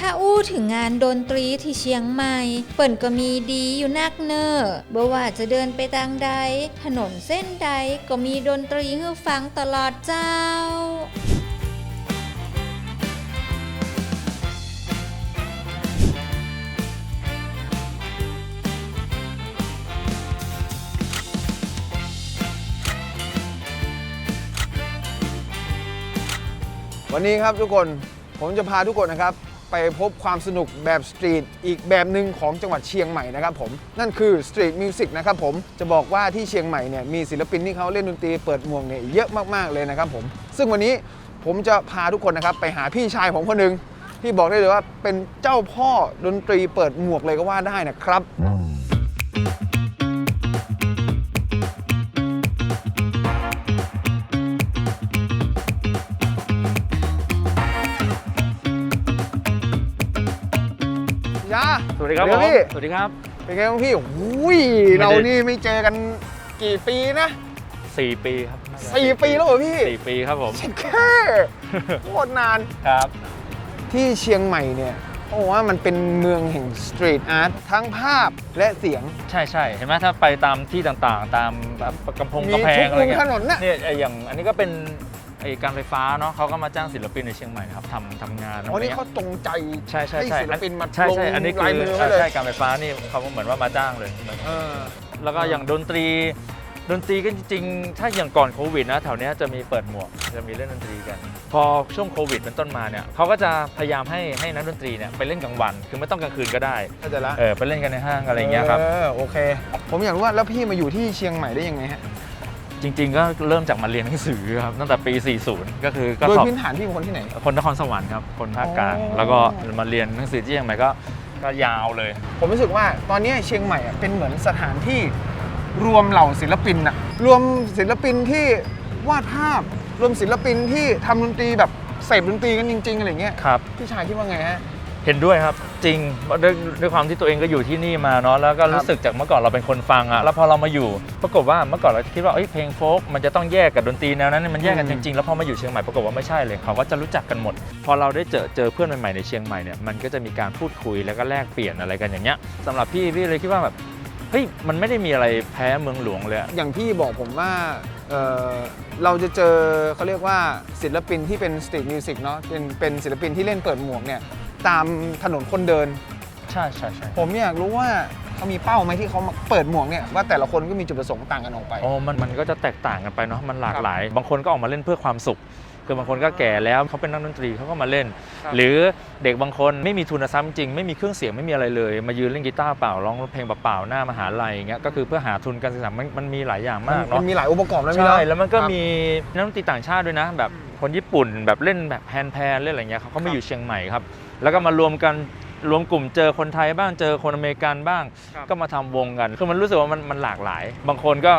ถ้าอู้ถึงงานดนตรีที่เชียงใหม่ เปิ่นก็มีดีอยู่นักเนอบ่ว่าจะเดินไปทางใด ถนนเส้นใดก็มีดนตรีให้ฟังตลอดเจ้าวันนี้ครับทุกคนผมจะพาทุกคนนะครับ ไปพบความสนุกแบบสตรีทอีกแบบหนึ่งของจังหวัดเชียงใหม่นะครับผม นั่นคือสตรีทมิวสิกนะครับผมจะบอกว่าที่เชียงใหม่เนี่ยมีศิลปินที่เขาเล่นดนตรีเปิดหมวกเนี่ยเยอะมากๆเลยนะครับผม ซึ่งวันนี้ผมจะพาทุกคนนะครับไปหาพี่ชายผมคนหนึ่งที่บอกได้เลยว่าเป็นเจ้าพ่อดนตรีเปิดหมวกเลยก็ว่าได้นะครับ สวัสดีครับเดี๋ผยวมพี่สวัสดีครับเป็นไงบ้างพี่อุ้ยไม่ได้เรานี่ไม่เจอกันกี่ปีนะ4ปีครับน่าจะสี่ปีแล้วเหรอพี่สี่ปีครับผมเช็ดแค่โคตรนานครับ ที่เชียงใหม่เนี่ยเพราะว่ามันเป็นเมืองแห่งสตรีทอาร์ตทั้งภาพและเสียง ใช่ใช่เห็นไหมถ้าไปตามที่ต่างๆ ตามแบบกำพงมีกำแพทุงกอะไรมุมเงี้ถยนนน่ะเนี่ยไอ้อย่างอันนี้ก็เป็นไอ้ การไฟฟ้าเนาะเขาก็มาจ้างศิลปินในเชียงใหม่นะครับทำทำงานอ๋อนี่ะไรเขางี้ยจงใจใช่ใช่ให้ใช่ศิลปินมาใช่ลงใช่อันนี้คืลายอมือใช่ไว้เลยใช่การไฟฟ้านี่เขาเหมือนว่ามาจ้างเลยเออแล้วก็อย่างดนตรี ดนตรีก็จริงๆ ถ้าอย่างก่อนโควิดนะแถวเนี้ยจะมีเปิดหมวกจะมีเล่นดนตรีกัน พอช่วงโควิดเป็นต้นมาเนี่ยเขาก็จะพยายามให้ให้นักดนตรีเนี่ยไปเล่นกลางวัน คือไม่ต้องกลางคืนก็ได้เข้าใจละเออไปเล่นกันในห้างอะไรอย่างเงี้ยครับ เออโอเค ผมอยากรู้ว่าแล้วพี่มาอยู่ที่เชียงใหม่ได้ยังไงฮะ จริง ๆ ก็เริ่มจากมาเรียนหนังสือครับตั้งแต่ปี 40 ก็คือก็โดยสอบพื้นฐานพี่เป็นคนที่ไหน คนนครสวรรค์ครับคนภาคกลางอ๋อ แล้วก็มาเรียนหนังสือที่เชียงใหม่ก็ก็ยาวเลย ผมรู้สึกว่าตอนนี้เชียงใหม่อะเป็นเหมือนสถานที่รวมเหล่าศิลปินอะรวมศิลปินที่วาดภาพ รวมศิลปินที่ทำดนตรีแบบเสพดนตรีกันจริง ๆอะไรเงี้ยครับ พี่ชายคิดว่าไงฮะ เห็นด้วยครับจริงด้วยด้วยความที่ตัวเองก็อยู่ที่นี่มาเนาะแล้วก็ครัรู้บสึกจากเมื่อก่อนเราเป็นคนฟังอะแล้วพอเรามาอยู่ปรากฏว่าเมื่อก่อนเราคิดว่าเอ้ยเพลงโฟล์กมันจะต้องแยกกับดนตรีแนวนั้นมันแยกกันจริงๆแล้วพอมาอยู่เชียงใหม่ปรากฏว่าไม่ใช่เลยเขาก็จะรู้จักกันหมด พอเราได้เจอเจอเพื่อนใหม่ๆในเชียงใหม่เนี่ยมันก็จะมีการพูดคุยแล้วก็แลกเปลี่ยนอะไรกันอย่างเงี้ยสำหรับพี่พี่เลยคิดว่าแบบเฮ้ยมันไม่ได้มีอะไรแพ้เมืองหลวงเลยอะอย่างพี่บอกผมว่าเอ่อเราจะเจอเขาเรียกว่าศิลปินที่เป็นสตรีทมิวสิกเนาะเป็นเป็นศิลปินที่เล่นเปิดหมวกเนี่ย ตามถนนคนเดิน ใช่ใช่ใช่ผมอยากรู้ว่าเขามีเป้าไหมที่เขามาเปิดหมวกเนี่ยว่าแต่ละคนก็มีจุดประสงค์ต่างกันออกไปโอ้มันมันก็จะแตกต่างกันไปเนาะมันหลากหลาย บางคนก็ออกมาเล่นเพื่อความสุข คือบางคนก็แก่แล้วเขาเป็นนักดนตรีเขาก็มาเล่น ครับ หรือเด็กบางคนไม่มีทุนทรัพย์จริงไม่มีเครื่องเสียงไม่มีอะไรเลย มายืนเล่นกีตาร์เปล่าร้องเพลงเปล่าๆหน้ามหาลัยอย่างเงี้ยก็คือเพื่อหาทุนการศึกษามันมันมีหลายอย่างมากมัเนาะ นมีหลายองค์ประกอบแล้วพี่ใช่เนาะแล้วมันก็ครับมีนักดนตรีต่างชาติด้วยนะ แบบคนญี่ปุ่นแบบเล่นแบบแพนแพนเล่นอะไรเงี้ยเขาก็ครัมาบอยู่เชียงใหม่ครับ แล้วก็มารวมกันรวมกลุ่มเจอคนไทยบ้างเจอคนอเมริกันบ้างครับก็มาทำวงกันคือมันรู้สึกว่ามันมันหลากหลาย บางคนก็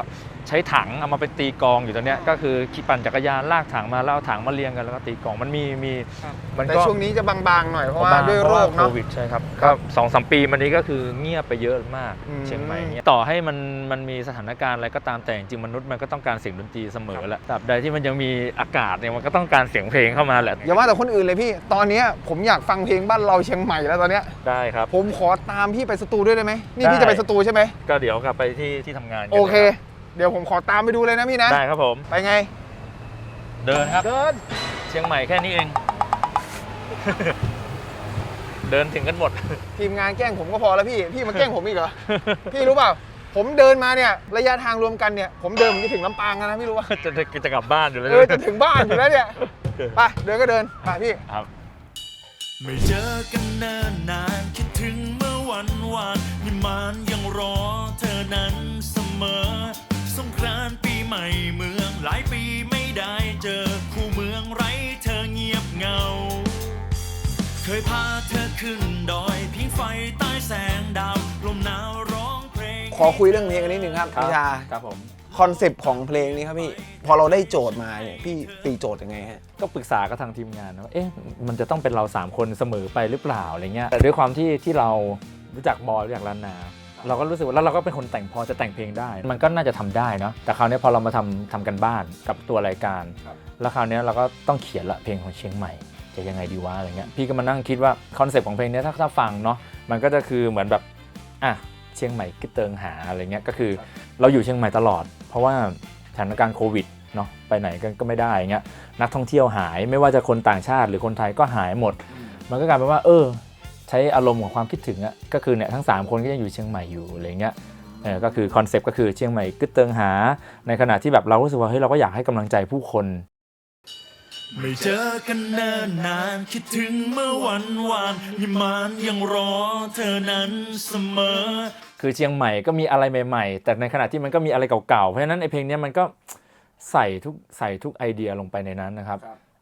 ใช้ถังเอามาเป็นตีกลองอยู่ตรงเนี้ยก็คือขี่ปั่นจักรยานลากถังมาแล้วเอาถังมาเรียงกันแล้วก็ตีกลองมันมีมีมันแต่ก็ช่วงนี้จะบางๆหน่อยเพราะว่าด้วยโรคโคเนาะวิดใช่ครับครัก็บสองสามปีมานี้ก็คือเงียบไปเยอะมากอืม เชียงใหม่เงียบต่อให้มันมันมีสถานการณ์อะไรก็ตามแต่จริงๆมนุษย์มันก็ต้องการเสียงดนตรีเสมอแหละตราบใดที่มันยังมีอากาศเนี่ยมันก็ต้องการเสียงเพลงเข้ามาแหละอย่าว่าแต่คนอื่นเลยพี่ ตอนเนี้ยผมอยากฟังเพลงบ้านเราเชียงใหม่แล้วตอนเนี้ย ได้ครับ ผมขอตามพี่ไปสตูด้วยได้ไหมนี่ได้พี่จะไปสตูใช่ไหมก็เดี๋ยวกลับไปที่ที่ทำงานกันโอเค เดี๋ยวผมขอตามไปดูเลยนะพี่นะ ได้ครับผม ไปไง เดินครับ เดิน เชียงใหม่แค่นี้เอง เดินถึงกันหมด ทีมงานแกล้งผมก็พอแล้วพี่ พี่มาแกล้งผมอีกเหรอ พี่รู้เปล่า ผมเดินมาเนี่ย ระยะทางรวมกันเนี่ย ผมเดินผมจะถึงลำปางแล้วนะพี่รู้ป่ะจะจะจะกลับบ้านอยู่แล้วเออจะถึงบ้านอยู่แล้วเนี่ย ไปเดินก็เดิน ไปพี่ ครับ ไม่เจอกันเนิ่นนานคิดถึงเมื่อวันวานนี่มันยังรอเธอนั้นเสมอ สงกรานต์ปีใหม่เมืองหลายปีไม่ได้เจอคู่เมืองไร้เธอเงียบเหงา เคยพาเธอขึ้นดอยพิงไฟใต้แสงดาวลมหนาวร้องเพลง ขอคุยเรื่องเพลงกันนิดนึงครับพี่ชาครับผมคอนเซปต์ของเพลงนี้ครับพี่ พอเราได้โจทย์มาเนี่ยพี่ตีโจทย์ยังไงฮะ ก็ปรึกษากับทางทีมงานนะว่าเอ๊ะมันจะต้องเป็นเรา 3 คนเสมอไปหรือเปล่าอะไรเงี้ยแต่ด้วยความที่ที่เรารู้จักบอยรู้จักลานนา เราก็รู้สึกว่าแล้วเราก็เป็นคนแต่งพอจะแต่งเพลงได้ มันก็น่าจะทำได้เนาะแต่คราวนี้พอเรามาทำทำกันบ้านกับตัวรายการแล้วคราวนี้เราก็ต้องเขียนละเพลงของเชียงใหม่ จะยังไงดีวะอะไรเงี้ยพี่ก็มานั่งคิดว่าคอนเซปต์ของเพลงเนี้ยถ้าถ้าฟังเนาะมันก็จะคือเหมือนแบบอะเชียงใหม่กิเติงหาอะไรเงี้ยก็คือเราอยู่เชียงใหม่ตลอด เพราะว่าสถานการณ์โควิดเนาะไปไหนกันก็ไม่ได้เงี้ยนักท่องเที่ยวหายไม่ว่าจะคนต่างชาติหรือคนไทยก็หายหมด มันก็กลายเป็นว่าเออ ใช้อารมณ์ของความคิดถึงอะก็คือเนี่ยทั้ง 3 คนก็ยังอยู่เชียงใหม่อยู่อะไรเงี้ยเออก็คือคอนเซปต์ก็คือเชียงใหม่กึดเติงหา ในขณะที่แบบเรารู้สึกว่าเฮ้ยเราก็อยากให้กำลังใจผู้คน ไม่เจอกันเนิ่นนานคิดถึงเมื่อวันวานนิมานยังรอเธอนั้นเสมอ คือเชียงใหม่ก็มีอะไรใหม่ ๆ แต่ในขณะที่มันก็มีอะไรเก่าๆเพราะฉะนั้นไอเพลงเนี้ยมันก็ใส่ทุกใส่ทุกไอเดียลงไปในนั้นนะครับ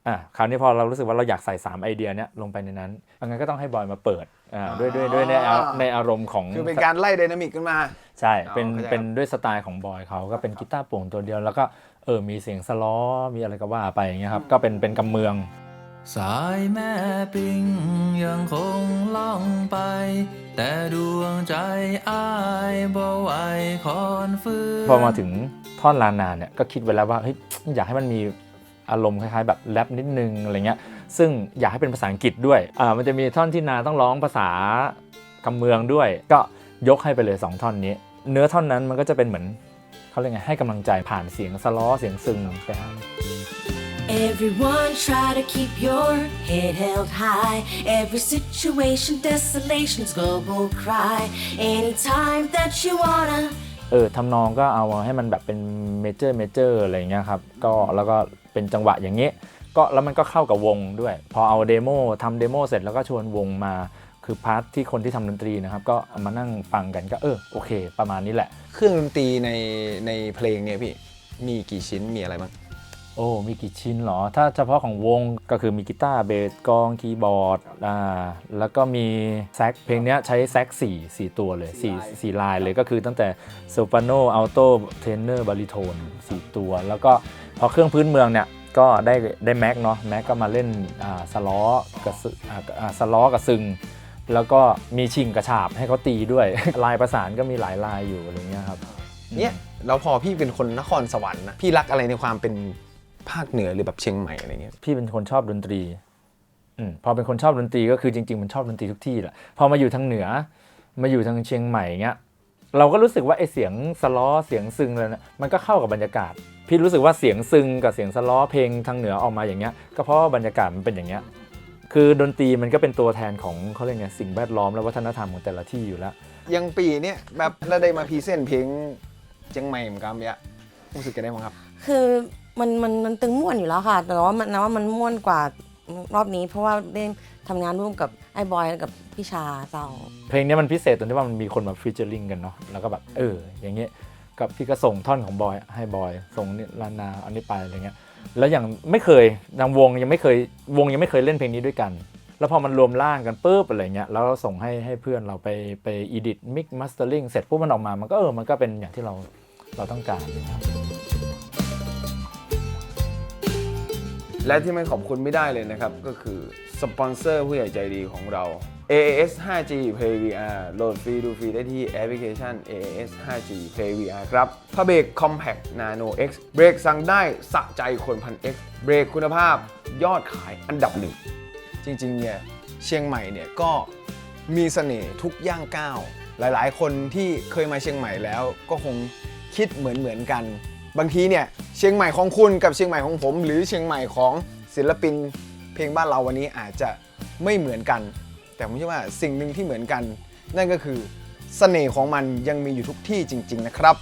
อะคราวนี้พอเรารู้สึกว่าเราอยากใส่ 3 ไอเดียเนี้ยลงไปในนั้นงั้นก็ต้องให้บอยมาเปิดอ่าด้วยด้วยด้วยในอาในอารมณ์ของคือเป็นการไล่ไดนามิกขึ้นมา ใช่เป็นอ๋อเข้าใจครับ เป็นด้วยสไตล์ของบอยเขาก็เป็นกีตาร์โปร่งตัวเดียวแล้วก็เออมีเสียงสล้อมีอะไรก็ว่าไปอย่างเงี้ยครับก็เป็นเป็นกำเมือง สายแม่ปิงยังคงล่องไป แต่ดวงใจอ้ายบ่ไหวคอนฟื้น พอมาถึงท่อนลานนาเนี่ยก็คิดไว้แล้วว่าเฮ้ยอยากให้มันมี อารมณ์คล้ายๆแบบแรปนิดนึงอะไรเงี้ยซึ่งอยากให้เป็นภาษาอังกฤษด้วยอ่ามันจะมีท่อนที่นาต้องร้องภาษากำเมืองด้วย ก็ยกให้ไปเลย 2 ท่อนนี้ เนื้อท่อนนั้นมันก็จะเป็นเหมือนเขาเรียกไงให้กำลังใจผ่านเสียงสล้อเสียงซึงไปหา Everyone try to keep your head held high. Every situation, desolation's global cry. Anytime that you wanna เออทำนองก็เอาให้มันแบบเป็นเมเจอร์เมเจอร์อะไรอย่างเงี้ยครับก็แล้วก็เป็นจังหวะอย่างเงี้ยก็แล้วมันก็เข้ากับวงด้วย พอเอาเดโมทำเดโมเสร็จแล้วก็ชวนวงมาคือพาร์ทที่คนที่ทำดนตรีนะครับ ก็มานั่งฟังกันก็เออโอเค ประมาณนี้แหละ เครื่องดนตรีในในเพลงเนี่ยพี่มีกี่ชิ้นมีอะไรบ้าง โอ้มีกี่ชิ้นเหรอ ถ้าเฉพาะของวงก็คือมีกีตาร์เบสกลองคีย์บอร์ดอ่าแล้วก็มีแซกเพลงเนี้ยใช้แซก4 4 ตัวเลย4 4ลายเลยก็คือตั้งแต่โซปราโนอัลโตเทนเนอร์บาริโทน4 ตัว แล้วก็พอเครื่องพื้นเมืองเนี่ยก็ได้ได้แม็กเนาะแม็กก็มาเล่นอ่าสล้อกับซึอ่าอ่าสล้อกับซึง แล้วก็มีชิงกระฉาบให้เขาตีด้วยลายประสานก็มีหลายลายอยู่อะไรเงี้ยครับเนี่ยแล้วพอพี่เป็นคนนครสวรรค์นะพี่รักอะไรในความเป็น ภาคเหนือหรือแบบเชียงใหม่อะไรเงี้ยพี่เป็นคนชอบดนตรีอมพอเป็นคนชอบดนตรีก็คือจริงๆมันชอบดนตรีทุกที่แหละพอมาอยู่ทางเหนือ มาอยู่ทางเชียงใหม่เงี้ยเราก็รู้สึกว่าไอเสียงสล้อเสียงซึงเลยนะมันก็เข้ากับบรรยากาศ พี่รู้สึกว่าเสียงซึงกับเสียงสล้อเพลงทางเหนือออกมาอย่างเงี้ยก็เพราะว่าบรรยากาศมันเป็นอย่างเงี้ยคือดนตรีมันก็เป็นตัวแทนของเขาเรียกไงสิ่งแวดล้อมและวัฒนธรรมของแต่ละที่อยู่แล้วอยังปีเนี่ยแบบเราได้มาพรีเซนต์เพลงเชียงใหม่เหมือนกันเนี่ยรู้สึกกันได้มั้งครับ คือ มันมันมันตึงม่วนอยู่แล้วค่ะ แต่ว่ามันนะว่ามันม่วนกว่ารอบนี้ เพราะว่าได้ทำงานร่วมกับไอ้บอยกับพี่ชาเจ้าเพลงนี้มันพิเศษตรงที่ว่ามันมีคนมาฟีเจอริงกันเนาะแล้วก็แบบเอออย่างเงี้ยกับพี่ก็ส่งท่อนของบอยให้บอยส่งนี่ลานาอันนี้ไปอะไรเงี้ยแล้วอย่างไม่เคยทางวงยังไม่เคยวงยังไม่เคยเล่นเพลงนี้ด้วยกัน แล้วพอมันรวมร่างกันปุ๊บอะไรเงี้ยแล้วส่งให้ให้เพื่อนเราไปไปอีดิทมิกมาสเตอร์ลิงเสร็จปุ๊บมันออกมามันก็เออมันก็เป็นอย่างที่เราเราต้องการนะครับ และที่ไม่ขอบคุณไม่ได้เลยนะครับ ก็คือ สปอนเซอร์ผู้ใหญ่ใจดีของเรา AAS 5G Play VR โหลดฟรีดูฟรีได้ที่แอปพลิเคชัน AAS 5G Play VR ครับพระเบรก Compact Nano X เบรกสั่งได้สะใจคนพัน X เบรกคุณภาพยอดขายอันดับหนึ่ง จริงๆ เนี่ยเชียงใหม่เนี่ยก็มีเสน่ห์ทุกย่างก้าว หลายๆ คนที่เคยมาเชียงใหม่แล้วก็คงคิดเหมือนเหมือนๆกัน บางทีเนี่ยเชียงใหม่ของคุณกับเชียงใหม่ของผม หรือเชียงใหม่ของศิลปินเพลงบ้านเราวันนี้อาจจะไม่เหมือนกัน แต่ผมเชื่อว่าสิ่งหนึ่งที่เหมือนกัน นั่นก็คือเสน่ห์ของมันยังมีอยู่ทุกที่จริง ๆ นะครับ